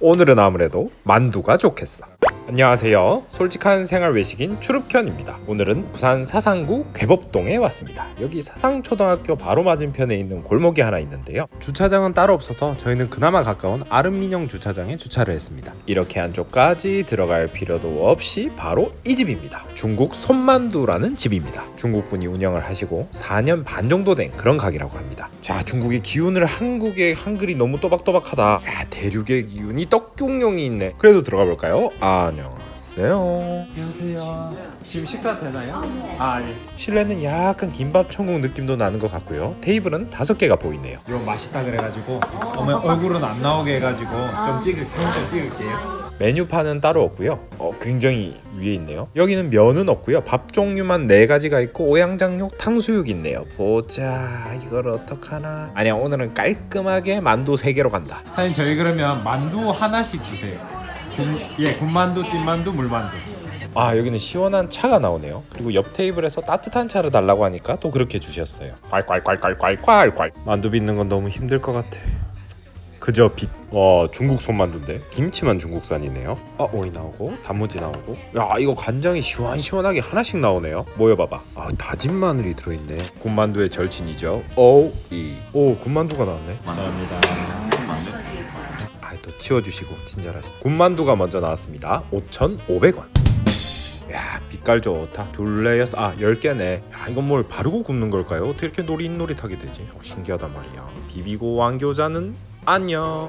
오늘은 아무래도 만두가 좋겠어. 안녕하세요. 솔직한 생활 외식인 추릅현입니다. 오늘은 부산 사상구 괴법동에 왔습니다. 여기 사상초등학교 바로 맞은편에 있는 골목이 하나 있는데요. 주차장은 따로 없어서 저희는 그나마 가까운 아름민영 주차장에 주차를 했습니다. 이렇게 안쪽까지 들어갈 필요도 없이 바로 이 집입니다. 중국 손만두라는 집입니다. 중국분이 운영을 하시고 4년 반 정도 된 그런 가게라고 합니다. 자, 중국의 기운을 한국의 한글이 너무 또박또박하다. 야, 대륙의 기운이 떡국용이 있네. 그래도 들어가 볼까요? 안녕하세요. 안녕하세요. 지금 식사 되나요? 아 예. 실내는 약간 김밥 천국 느낌도 나는 것 같고요. 테이블은 다섯 개가 보이네요. 이거 맛있다 그래가지고 어머 얼굴은 안 나오게 해가지고 좀 찍을 살짝 찍을게요. 메뉴판은 따로 없고요. 어, 굉장히 위에 있네요. 여기는 면은 없고요. 밥 종류만 네 가지가 있고 오양장육, 탕수육 있네요. 보자, 이걸 어떡하나? 아니야, 오늘은 깔끔하게 만두 세 개로 간다. 사장님 저희 그러면 만두 하나씩 주세요. 군, 예 군만두, 찐만두, 물만두. 아, 여기는 시원한 차가 나오네요. 그리고 옆 테이블에서 따뜻한 차를 달라고 하니까 또 그렇게 주셨어요. 콸콸콸콸콸콸콸. 만두 빚는 건 너무 힘들 것 같아. 그저 빚. 와, 중국 손만두인데 김치만 중국산이네요. 아, 오이 나오고 단무지 나오고. 야, 이거 간장이 시원시원하게 하나씩 나오네요. 모여봐봐. 아, 다진 마늘이 들어있네. 군만두의 절친이죠. 오이. 오, 군만두가 나왔네. 감사합니다. 아, 또 치워주시고 친절하시. 군만두가 먼저 나왔습니다. 5,500원. 야, 빛깔 좋다. 둘레여서 아, 10개네. 야, 이건 뭘 바르고 굽는 걸까요? 어떻게 이렇게 노릿노릿하게 되지? 어, 신기하단 말이야. 비비고 왕교자는 안녕.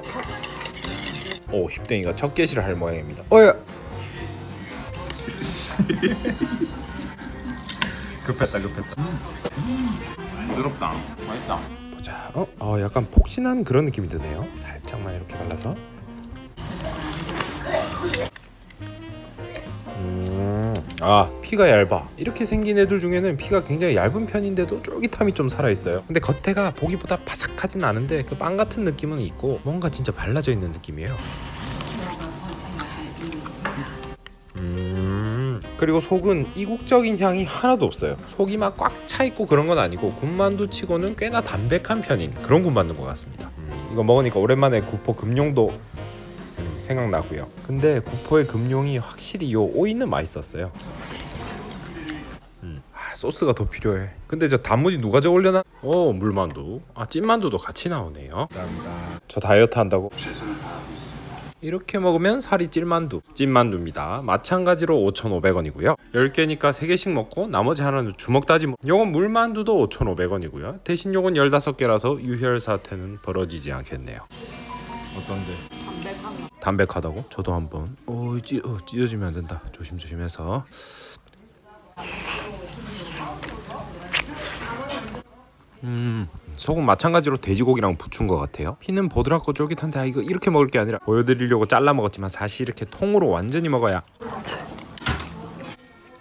오, 힙댕이가 첫 개시를 할 모양입니다. 어야. 급했다 급했다. 부드럽다. 맛있다. 보자. 어, 어, 약간 폭신한 그런 느낌이 드네요. 살짝만 이렇게 발라서. 음, 아 피가 얇아. 이렇게 생긴 애들 중에는 피가 굉장히 얇은 편인데도 쫄깃함이 좀 살아 있어요. 근데 겉에가 보기보다 바삭하진 않은데 그 빵 같은 느낌은 있고 뭔가 진짜 발라져 있는 느낌이에요. 그리고 속은 이국적인 향이 하나도 없어요. 속이 막 꽉 차 있고 그런 건 아니고 군만두 치고는 꽤나 담백한 편인 그런 군만두인 것 같습니다. 음, 이거 먹으니까 오랜만에 구포 금룡도 음, 생각나고요. 근데 구포의 금룡이 확실히 요 오이는 맛있었어요. 음, 아, 소스가 더 필요해. 근데 저 단무지 누가 저 올려놔? 오 물만두. 아 찐만두도 같이 나오네요. 감사합니다. 저 다이어트 한다고? 이렇게 먹으면 살이 찔만두. 찐만두입니다. 마찬가지로 5,500원이고요. 10개니까 3개씩 먹고 나머지 하나는 주먹 다짐. 요건 물만두도 5,500원이고요. 대신 요건 15개라서 유혈 사태는 벌어지지 않겠네요. 어떤데? 담백하다고? 저도 한번. 오 찌, 어, 찢어지면 안 된다. 조심조심해서 음. 속은 마찬가지로 돼지고기랑 부춘 것 같아요. 피는 보드랍고 쫄깃한데 아 이거 이렇게 먹을 게 아니라 보여드리려고 잘라 먹었지만 사실 이렇게 통으로 완전히 먹어야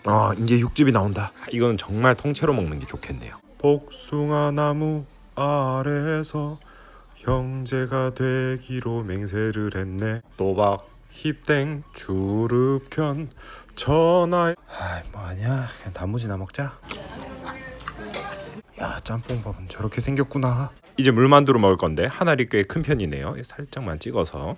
아 이제 육즙이 나온다. 이거는 정말 통째로 먹는 게 좋겠네요. 복숭아 나무 아래서 형제가 되기로 맹세를 했네. 또박. 힙땡 주릅견 전화 아이 뭐하냐? 그냥 단무지나 먹자 야 짬뽕밥은 저렇게 생겼구나 이제 물만두로 먹을 건데 한 알이 꽤 큰 편이네요 살짝만 찍어서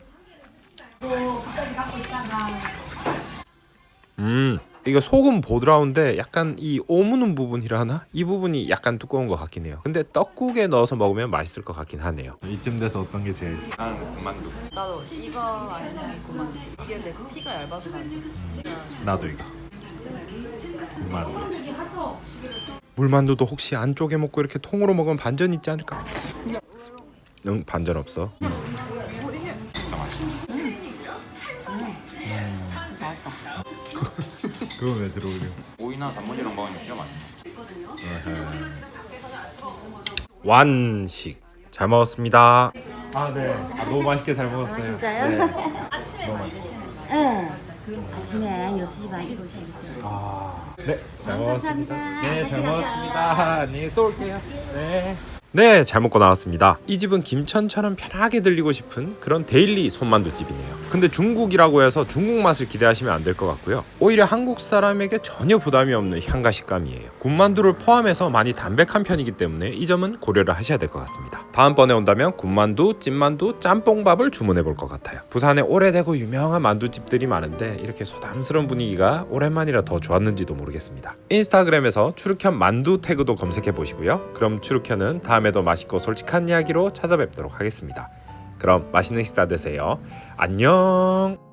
음 이거 소금 보드라운데 약간 이 오무는 부분이라 하나? 이 부분이 약간 두꺼운 것 같긴 해요 근데 떡국에 넣어서 먹으면 맛있을 것 같긴 하네요 이쯤 돼서 어떤 게 제일? 나는 군만두. 나도 이거 아니면 그만 이게 내 피가 얇아서 나도 이거. 물만두도 혹시 안쪽에 먹고 이렇게 통으로 먹으면 반전 있지 않을까? 응 반전 없어 그거 왜 들어오려? 오이나 단무지랑 먹으면 진짜 맛있어. 완식 잘 먹었습니다 아 네. 아, 너무 맛있게 잘 먹었어요. 아, 진짜요? 네. 너무 맛있어. 응. 아침에 6시 반 7시부터. 아, 네. 잘 먹었습니다. 네, 잘 먹었습니다. 안녕히 또 올게요. 네. 네 잘 먹고 나왔습니다 이 집은 김천처럼 편하게 들리고 싶은 그런 데일리 손만두 집이네요 근데 중국이라고 해서 중국 맛을 기대하시면 안 될 것 같고요. 오히려 한국 사람에게 전혀 부담이 없는 향과 식감이에요. 군만두를 포함해서 많이 담백한 편이기 때문에 이 점은 고려를 하셔야 될 것 같습니다. 다음번에 온다면 군만두, 찐만두, 짬뽕밥을 주문해 볼 것 같아요. 부산에 오래되고 유명한 만두집들이 많은데 이렇게 소담스러운 분위기가 오랜만이라 더 좋았는지도 모르겠습니다. 인스타그램에서 추르현 만두 태그도 검색해 보시고요. 그럼 추르현은 다음에도 맛있고 솔직한 이야기로 찾아뵙도록 하겠습니다. 그럼 맛있는 식사 되세요. 안녕.